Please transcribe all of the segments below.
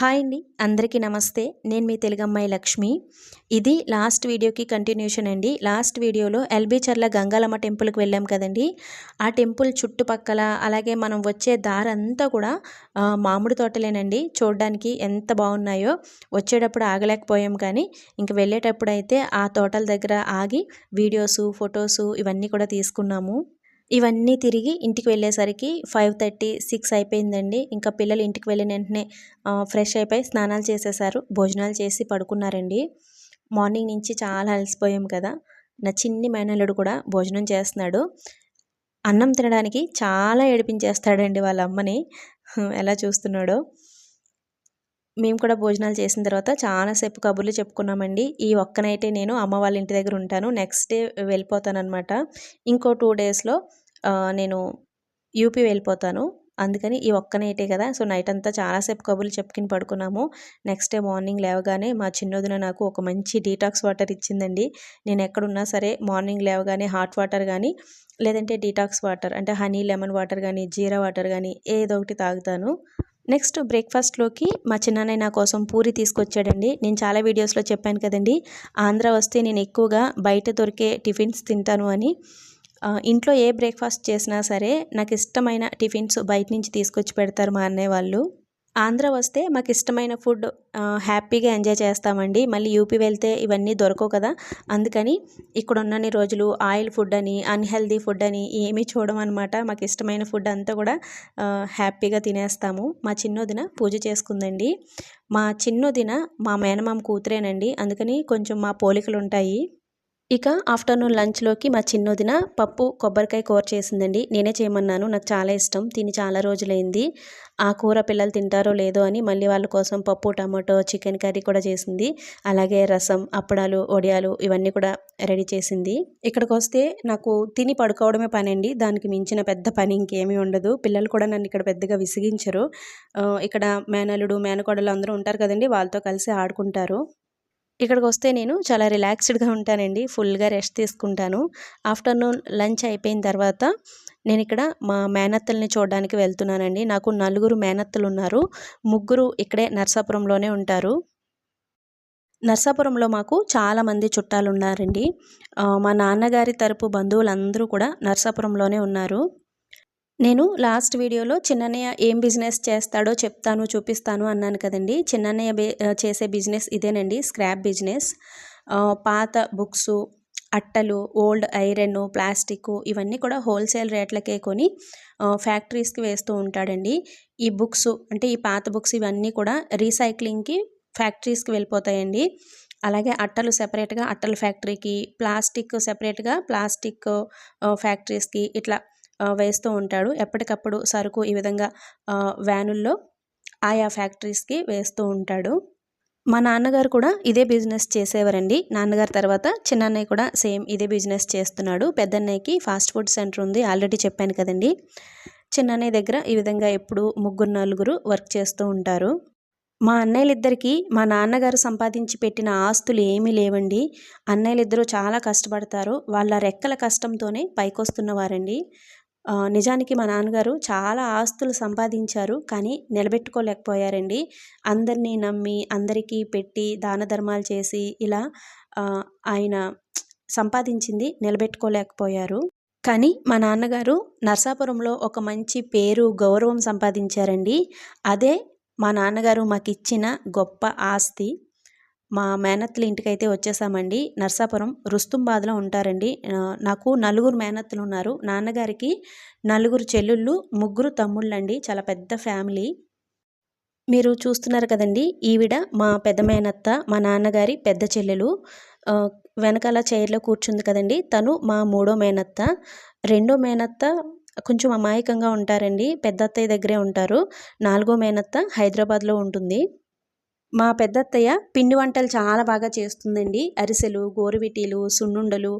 Hi అండి. అందరికీ నమస్తే. నేను మీ తెలుగమ్మాయి లక్ష్మి. ఇది లాస్ట్ వీడియోకి కంటిన్యూషన్ అండి. లాస్ట్ వీడియోలో ఎల్బీచర్ల గంగాలమ్మ టెంపుల్కి వెళ్ళాం కదండి. ఆ టెంపుల్ చుట్టుపక్కల అలాగే మనం వచ్చే దారంతా కూడా మామిడి తోటలేనండి. చూడడానికి ఎంత బాగున్నాయో. వచ్చేటప్పుడు ఆగలేకపోయాం కానీ ఇంక వెళ్ళేటప్పుడు అయితే ఆ తోటల దగ్గర ఆగి వీడియోసు ఫొటోసు ఇవన్నీ కూడా తీసుకున్నాము. ఇవన్నీ తిరిగి ఇంటికి వెళ్ళేసరికి ఫైవ్ థర్టీ సిక్స్ అయిపోయిందండి. ఇంకా పిల్లలు ఇంటికి వెళ్ళిన వెంటనే ఫ్రెష్ అయిపోయి స్నానాలు చేసేసారు భోజనాలు చేసి పడుకున్నారండి. మార్నింగ్ నుంచి చాలా అలసిపోయాం కదా. నా చిన్ని మేనల్లుడు కూడా భోజనం చేస్తున్నాడు. అన్నం తినడానికి చాలా ఏడిపించేస్తాడండి వాళ్ళ అమ్మని. ఎలా చూస్తున్నాడో. మేము కూడా భోజనాలు చేసిన తర్వాత చాలాసేపు కబుర్లు చెప్పుకున్నామండి. ఈ ఒక్క నైటే నేను అమ్మ వాళ్ళ ఇంటి దగ్గర ఉంటాను నెక్స్ట్ డే వెళ్ళిపోతాను అనమాట ఇంకో టూ డేస్లో నేను యూపీ వెళ్ళిపోతాను. అందుకని ఈ ఒక్క నైటే కదా. సో నైట్ అంతా చాలాసేపు కబుర్లు చెప్పుకుని పడుకున్నాము. నెక్స్ట్ డే మార్నింగ్ లేవగానే మా చిన్నోదిన నాకు ఒక మంచి డీటాక్స్ వాటర్ ఇచ్చిందండి. నేను ఎక్కడున్నా సరే మార్నింగ్ లేవగానే హాట్ వాటర్ కానీ లేదంటే డీటాక్స్ వాటర్ అంటే హనీ లెమన్ వాటర్ కానీ జీరా వాటర్ కానీ ఏదో ఒకటి తాగుతాను. నెక్స్ట్ బ్రేక్ఫాస్ట్లోకి మా చిన్నాన్నయ్య నా కోసం పూరి తీసుకొచ్చాడండి. నేను చాలా వీడియోస్లో చెప్పాను కదండి. ఆంధ్ర వస్తే నేను ఎక్కువగా బయట దొరికే టిఫిన్స్ తింటాను అని. ఇంట్లో ఏ బ్రేక్ఫాస్ట్ చేసినా సరే నాకు ఇష్టమైన టిఫిన్స్ బయట నుంచి తీసుకొచ్చి పెడతారు మా అన్నయ్య వాళ్ళు. ఆంధ్ర వస్తే మాకు ఇష్టమైన ఫుడ్ హ్యాపీగా ఎంజాయ్ చేస్తామండి. మళ్ళీ యూపీ వెళ్తే ఇవన్నీ దొరకవు కదా. అందుకని ఇక్కడ ఉన్నన్ని రోజులు ఆయిల్ ఫుడ్ అని అన్హెల్దీ ఫుడ్ అని ఏమీ చూడమన్నమాట మాకు ఇష్టమైన ఫుడ్ అంతా కూడా హ్యాపీగా తినేస్తాము. మా చిన్నోదిన పూజ చేసుకుందండి. మా చిన్నోదిన మా మేనమామ కూతురేనండి. అందుకని కొంచెం మా పోలికలు ఉంటాయి ఇక ఆఫ్టర్నూన్ లంచ్లోకి మా చిన్నోదిన పప్పు కొబ్బరికాయ కూర చేసిందండి. నేనే చేయమన్నాను. నాకు చాలా ఇష్టం. తిని చాలా రోజులైంది. ఆ కూర పిల్లలు తింటారో లేదో అని మళ్ళీ వాళ్ళ కోసం పప్పు టమాటో చికెన్ కర్రీ కూడా చేసింది. అలాగే రసం అప్పడాలు వడియాలు ఇవన్నీ కూడా రెడీ చేసింది. ఇక్కడికి వస్తే నాకు తిని పడుకోవడమే పని అండి దానికి మించిన పెద్ద పని ఇంకేమీ ఉండదు. పిల్లలు కూడా నన్ను ఇక్కడ పెద్దగా విసిగించరు. ఇక్కడ మేనలుడు మేనకోడలు అందరూ ఉంటారు కదండి. వాళ్ళతో కలిసి ఆడుకుంటారు. ఇక్కడికి వస్తే నేను చాలా రిలాక్స్డ్గా ఉంటానండి. ఫుల్గా రెస్ట్ తీసుకుంటాను. ఆఫ్టర్నూన్ లంచ్ అయిపోయిన తర్వాత నేను ఇక్కడ మా మేనత్తల్ని చూడడానికి వెళ్తున్నానండి. నాకు నలుగురు మేనత్తలు ఉన్నారు ముగ్గురు ఇక్కడే నర్సాపురంలోనే ఉంటారు. నర్సాపురంలో మాకు చాలామంది చుట్టాలు ఉన్నారండి మా నాన్నగారి తరపు బంధువులందరూ కూడా నర్సాపురంలోనే ఉన్నారు. నేను లాస్ట్ వీడియోలో చిన్నన్నయ్య ఏం బిజినెస్ చేస్తాడో చెప్తాను చూపిస్తాను అన్నాను కదండి. చిన్నన్నయ్య బే చేసే బిజినెస్ ఇదేనండి స్క్రాప్ బిజినెస్. పాత బుక్స్ అట్టలు ఓల్డ్ ఐరన్ ప్లాస్టిక్ ఇవన్నీ కూడా హోల్సేల్ రేట్లకే కొని ఫ్యాక్టరీస్కి వేస్తూ ఉంటాడండి. ఈ బుక్స్ అంటే ఈ పాత బుక్స్ ఇవన్నీ కూడా రీసైక్లింగ్కి ఫ్యాక్టరీస్కి వెళ్ళిపోతాయండి. అలాగే అట్టలు సెపరేట్గా అట్టల ఫ్యాక్టరీకి ప్లాస్టిక్ సెపరేట్గా ప్లాస్టిక్ ఫ్యాక్టరీస్కి ఇట్లా వేస్తూ ఉంటాడు. ఎప్పటికప్పుడు సరుకు ఈ విధంగా వ్యానుల్లో ఆయా ఫ్యాక్టరీస్కి వేస్తూ ఉంటాడు. మా నాన్నగారు కూడా ఇదే బిజినెస్ చేసేవారండి. నాన్నగారు తర్వాత చిన్నన్నయ్య కూడా సేమ్ ఇదే బిజినెస్ చేస్తున్నాడు. పెద్దన్నయ్యకి ఫాస్ట్ ఫుడ్ సెంటర్ ఉంది ఆల్రెడీ చెప్పాను కదండి. చిన్నన్నయ్య దగ్గర ఈ విధంగా ఎప్పుడు ముగ్గురు నలుగురు వర్క్ చేస్తూ ఉంటారు. మా అన్నయ్యలిద్దరికీ మా నాన్నగారు సంపాదించి పెట్టిన ఆస్తులు ఏమీ లేవండి. అన్నయ్యలిద్దరూ చాలా కష్టపడతారు. వాళ్ళ రెక్కల కష్టంతోనే పైకొస్తున్నవారండి నిజానికి మా నాన్నగారు చాలా ఆస్తులు సంపాదించారు కానీ నిలబెట్టుకోలేకపోయారండి. అందరినీ నమ్మి అందరికీ పెట్టి దాన ధర్మాలు చేసి ఇలా ఆయన సంపాదించింది నిలబెట్టుకోలేకపోయారు. కానీ మా నాన్నగారు నర్సాపురంలో ఒక మంచి పేరు గౌరవం సంపాదించారండి. అదే మా నాన్నగారు మాకు ఇచ్చిన గొప్ప ఆస్తి. మా మేనత్తల ఇంటికైతే వచ్చేసామండి. నర్సాపురం రుస్తుంబాద్లో ఉంటారండి. నాకు నలుగురు మేనత్తలు ఉన్నారు నాన్నగారికి నలుగురు చెల్లుళ్ళు ముగ్గురు తమ్ముళ్ళండి. చాలా పెద్ద ఫ్యామిలీ. మీరు చూస్తున్నారు కదండి ఈవిడ మా పెద్ద మేనత్త మా నాన్నగారి పెద్ద చెల్లెలు. వెనకాల చైర్లో కూర్చుంది కదండి. తను మా మూడో మేనత్త. రెండో మేనత్త కొంచెం అమాయకంగా ఉంటారండి. పెద్ద అత్తయ్య దగ్గరే ఉంటారు. నాలుగో మేనత్త హైదరాబాద్లో ఉంటుంది. మా పెద్దత్తయ్య పిండి వంటలు చాలా బాగా చేస్తుందండి. అరిసెలు గోరువిటీలు సున్నుండలు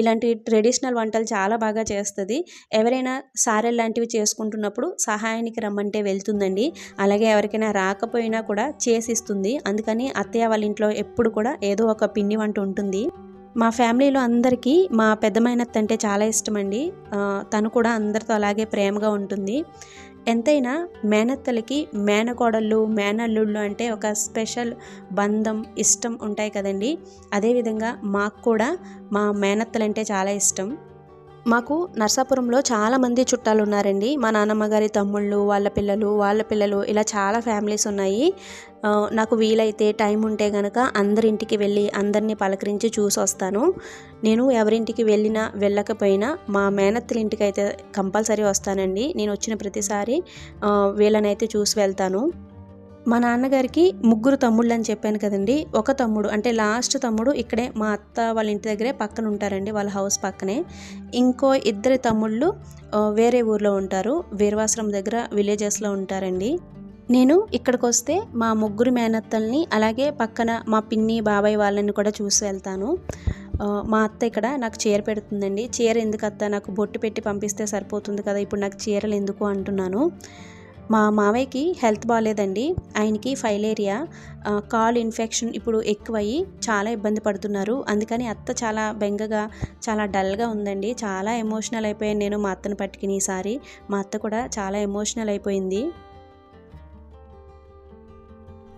ఇలాంటి ట్రెడిషనల్ వంటలు చాలా బాగా చేస్తుంది. ఎవరైనా సారెలు లాంటివి చేసుకుంటున్నప్పుడు సహాయానికి రమ్మంటే వెళ్తుందండి. అలాగే ఎవరికైనా రాకపోయినా కూడా చేసిస్తుంది. అందుకని అత్తయ్య వాళ్ళ ఇంట్లో ఎప్పుడు కూడా ఏదో ఒక పిండి వంట ఉంటుంది. మా ఫ్యామిలీలో అందరికీ మా పెద్ద అంటే చాలా ఇష్టం అండి తను కూడా అందరితో అలాగే ప్రేమగా ఉంటుంది. ఎంతైనా మేనత్తలకి మేనకోడళ్ళు మేనల్లుళ్ళు అంటే ఒక స్పెషల్ బంధం ఇష్టం ఉంటాయి కదండి. అదేవిధంగా మాకు కూడా మా మేనత్తలంటే చాలా ఇష్టం. మాకు నర్సాపురంలో చాలామంది చుట్టాలు ఉన్నారండి. మా నాన్నమ్మ గారి తమ్ముళ్ళు వాళ్ళ పిల్లలు వాళ్ళ పిల్లలు ఇలా చాలా ఫ్యామిలీస్ ఉన్నాయి. నాకు వీలైతే టైం ఉంటే కనుక అందరింటికి వెళ్ళి అందరినీ పలకరించి చూసి వస్తాను నేను ఎవరింటికి వెళ్ళినా వెళ్ళకపోయినా మా మేనత్తల ఇంటికి అయితే కంపల్సరీ వస్తానండి. నేను వచ్చిన ప్రతిసారి వీళ్ళనైతే చూసి వెళ్తాను. మా నాన్నగారికి ముగ్గురు తమ్ముళ్ళు అని చెప్పాను కదండి. ఒక తమ్ముడు అంటే లాస్ట్ తమ్ముడు ఇక్కడే మా అత్త వాళ్ళ ఇంటి దగ్గరే పక్కన ఉంటారండి వాళ్ళ హౌస్ పక్కనే. ఇంకో ఇద్దరు తమ్ముళ్ళు వేరే ఊర్లో ఉంటారు వీరవాసరం దగ్గర విలేజెస్లో ఉంటారండి. నేను ఇక్కడికి వస్తే మా ముగ్గురు మేనత్తల్ని అలాగే పక్కన మా పిన్ని బాబాయ్ వాళ్ళని కూడా చూసి వెళ్తాను. మా అత్త ఇక్కడ నాకు చీర పెడుతుందండి. చీర ఎందుకు అత్త? నాకు బొట్టు పెట్టి పంపిస్తే సరిపోతుంది కదా ఇప్పుడు నాకు చీరలు ఎందుకు అంటున్నాను. మా మావయ్యకి హెల్త్ బాగాలేదండి ఆయనకి ఫైలేరియా కాల్ ఇన్ఫెక్షన్ ఇప్పుడు ఎక్కువయ్యి చాలా ఇబ్బంది పడుతున్నారు. అందుకని అత్త చాలా బెంగగా చాలా డల్గా ఉందండి. చాలా ఎమోషనల్ అయిపోయాను నేను మా అత్తను పట్టుకుని ఈసారి. మా అత్త కూడా చాలా ఎమోషనల్ అయిపోయింది.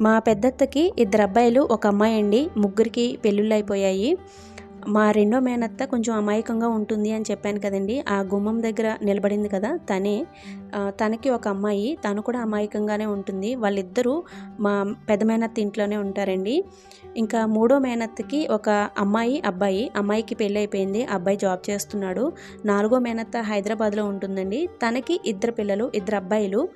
మా పెద్దత్తకి ఇద్దరు అబ్బాయిలు ఒక అమ్మాయి అండి. ముగ్గురికి పెళ్ళిళ్ళు అయిపోయాయి. మా రెండో మేనత్త కొంచెం అమాయకంగా ఉంటుంది అని చెప్పాను కదండి. ఆ గుమ్మం దగ్గర నిలబడింది కదా తనే. తనకి ఒక అమ్మాయి తను కూడా అమాయకంగానే ఉంటుంది. వాళ్ళిద్దరూ మా పెద్ద మేనత్త ఇంట్లోనే ఉంటారండి. ఇంకా మూడో మేనత్తకి ఒక అమ్మాయి అబ్బాయి అమ్మాయికి పెళ్ళి అయిపోయింది అబ్బాయి జాబ్ చేస్తున్నాడు. నాలుగో మేనత్త హైదరాబాద్లో ఉంటుందండి. తనకి ఇద్దరు పిల్లలు ఇద్దరు అబ్బాయిలు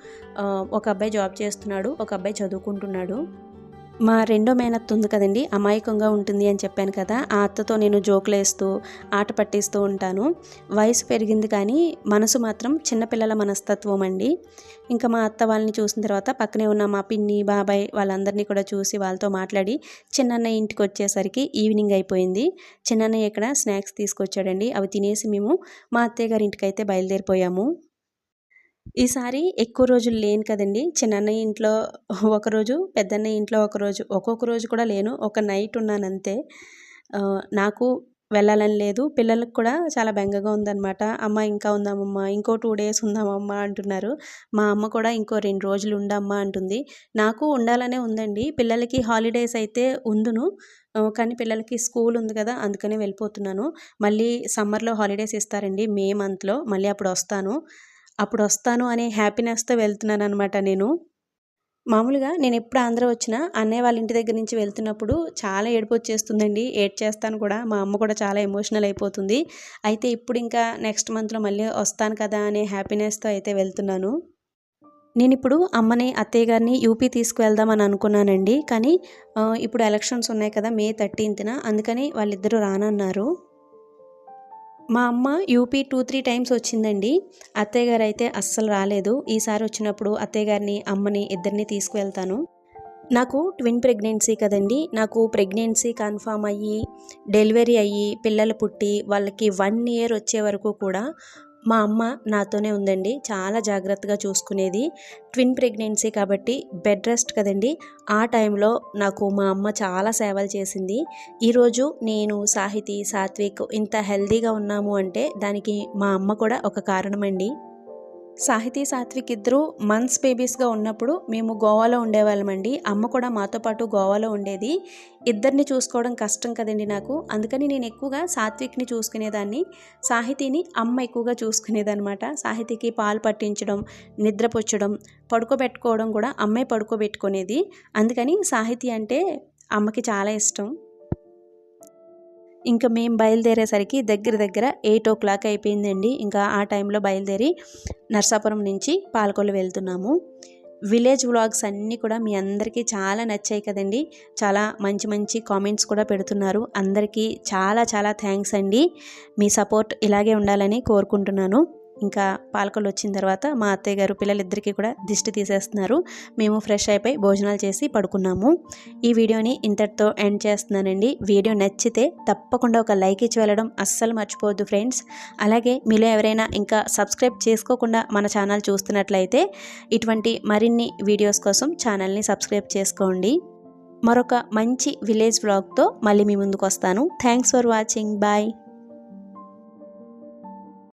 ఒక అబ్బాయి జాబ్ చేస్తున్నాడు ఒక అబ్బాయి చదువుకుంటున్నాడు. మా రెండో మేనత్త ఉంది కదండి అమాయకంగా ఉంటుంది అని చెప్పాను కదా ఆ అత్తతో నేను జోకులు వేస్తూ ఆట పట్టిస్తూ ఉంటాను. వయసు పెరిగింది కానీ మనసు మాత్రం చిన్నపిల్లల మనస్తత్వం అండి. ఇంకా మా అత్త వాళ్ళని చూసిన తర్వాత పక్కనే ఉన్న మా పిన్ని బాబాయ్ వాళ్ళందరినీ కూడా చూసి వాళ్ళతో మాట్లాడి చిన్నన్నయ్య ఇంటికి వచ్చేసరికి ఈవినింగ్ అయిపోయింది. చిన్నన్నయ్య ఇక్కడ స్నాక్స్ తీసుకొచ్చాడండి అవి తినేసి మేము మా అత్తయ్య గారి ఇంటికి అయితే బయలుదేరిపోయాము. ఈసారి ఎక్కువ రోజులు లేను కదండి. చిన్నన్నయ్య ఇంట్లో ఒకరోజు పెద్దన్నయ్య ఇంట్లో ఒకరోజు ఒక్కొక్క రోజు కూడా లేను. ఒక నైట్ ఉన్నాను అంతే నాకు వెళ్ళాలని లేదు. పిల్లలకు కూడా చాలా బెంగగా ఉందన్నమాట. అమ్మ ఇంకా ఉందామమ్మ ఇంకో టూ డేస్ ఉందామమ్మ అంటున్నారు. మా అమ్మ కూడా ఇంకో రెండు రోజులు ఉండమ్మా అంటుంది. నాకు ఉండాలనే ఉందండి. పిల్లలకి హాలిడేస్ అయితే ఉందును. కానీ పిల్లలకి స్కూల్ ఉంది కదా అందుకనే వెళ్ళిపోతున్నాను. మళ్ళీ సమ్మర్లో హాలిడేస్ ఇస్తారండి మే మంత్లో. మళ్ళీ అప్పుడు వస్తాను. అప్పుడు వస్తాను అనే హ్యాపీనెస్తో వెళ్తున్నాను అనమాట నేను. మామూలుగా నేను ఎప్పుడు ఆంధ్ర వచ్చినా అన్నయ్య వాళ్ళ ఇంటి దగ్గర నుంచి వెళ్తున్నప్పుడు చాలా ఏడుపు వచ్చేస్తుందండి. ఏడ్ చేస్తాను కూడా. మా అమ్మ కూడా చాలా ఎమోషనల్ అయిపోతుంది. అయితే ఇప్పుడు ఇంకా నెక్స్ట్ మంత్లో మళ్ళీ వస్తాను కదా అనే హ్యాపీనెస్తో అయితే వెళ్తున్నాను. నేను ఇప్పుడు అమ్మని అత్తయ్య గారిని యూపీ తీసుకువెళ్దామని అనుకున్నానండి. కానీ ఇప్పుడు ఎలక్షన్స్ ఉన్నాయి కదా మే థర్టీన్త్న. అందుకని వాళ్ళిద్దరూ రానన్నారు. మా అమ్మ యూపీ టూ త్రీ టైమ్స్ వచ్చిందండి. అత్తయ్య గారు అయితే అస్సలు రాలేదు. ఈసారి వచ్చినప్పుడు అత్తయ్య గారిని అమ్మని ఇద్దరిని తీసుకువెళ్తాను. నాకు ట్విన్ ప్రెగ్నెన్సీ కదండి. నాకు ప్రెగ్నెన్సీ కన్ఫామ్ అయ్యి డెలివరీ అయ్యి పిల్లలు పుట్టి వాళ్ళకి వన్ ఇయర్ వచ్చే వరకు కూడా మా అమ్మ నాతోనే ఉందండి. చాలా జాగ్రత్తగా చూసుకునేది. ట్విన్ ప్రెగ్నెన్సీ కాబట్టి బెడ్ రెస్ట్ కదండి. ఆ టైంలో నాకు మా అమ్మ చాలా సేవలు చేసింది. ఈరోజు నేను సాహితీ సాత్విక్ ఇంత హెల్దీగా ఉన్నాము అంటే దానికి మా అమ్మ కూడా ఒక కారణమండి. సాహితీ సాత్విక్ ఇద్దరు మంత్స్ బేబీస్గా ఉన్నప్పుడు మేము గోవాలో ఉండేవాళ్ళమండి. అమ్మ కూడా మాతో పాటు గోవాలో ఉండేది. ఇద్దరిని చూసుకోవడం కష్టం కదండి నాకు. అందుకని నేను ఎక్కువగా సాత్విక్ని చూసుకునేదాన్ని. సాహితీని అమ్మ ఎక్కువగా చూసుకునేదనమాట సాహితీకి పాలు పట్టించడం నిద్రపుచ్చడం పడుకోబెట్టుకోవడం కూడా అమ్మే పడుకోబెట్టుకునేది. అందుకని సాహితీ అంటే అమ్మకి చాలా ఇష్టం. ఇంకా మేము బయలుదేరేసరికి దగ్గర దగ్గర ఎయిట్ ఓ క్లాక్ అయిపోయిందండి. ఇంకా ఆ టైంలో బయలుదేరి నర్సాపురం నుంచి పాలకొల్లు వెళ్తున్నాము. విలేజ్ వ్లాగ్స్ అన్నీ కూడా మీ అందరికీ చాలా నచ్చాయి కదండి. చాలా మంచి మంచి కామెంట్స్ కూడా పెడుతున్నారు. అందరికీ చాలా చాలా థ్యాంక్స్ అండి. మీ సపోర్ట్ ఇలాగే ఉండాలని కోరుకుంటున్నాను. ఇంకా పాలకొల్లు వచ్చిన తర్వాత మా అత్తయ్య గారు పిల్లలిద్దరికీ కూడా దిష్టి తీసేస్తున్నారు. మేము ఫ్రెష్ అయిపోయి భోజనాలు చేసి పడుకున్నాము. ఈ వీడియోని ఇంతటితో ఎండ్ చేస్తున్నానండి. వీడియో నచ్చితే తప్పకుండా ఒక లైక్ ఇచ్చి వెళ్ళడం అస్సలు మర్చిపోవద్దు ఫ్రెండ్స్. అలాగే మీలో ఎవరైనా ఇంకా సబ్స్క్రైబ్ చేసుకోకుండా మన ఛానల్ చూస్తున్నట్లయితే ఇటువంటి మరిన్ని వీడియోస్ కోసం ఛానల్ని సబ్స్క్రైబ్ చేసుకోండి. మరొక మంచి విలేజ్ బ్లాగ్తో మళ్ళీ మీ ముందుకు వస్తాను. Thanks for watching. బాయ్.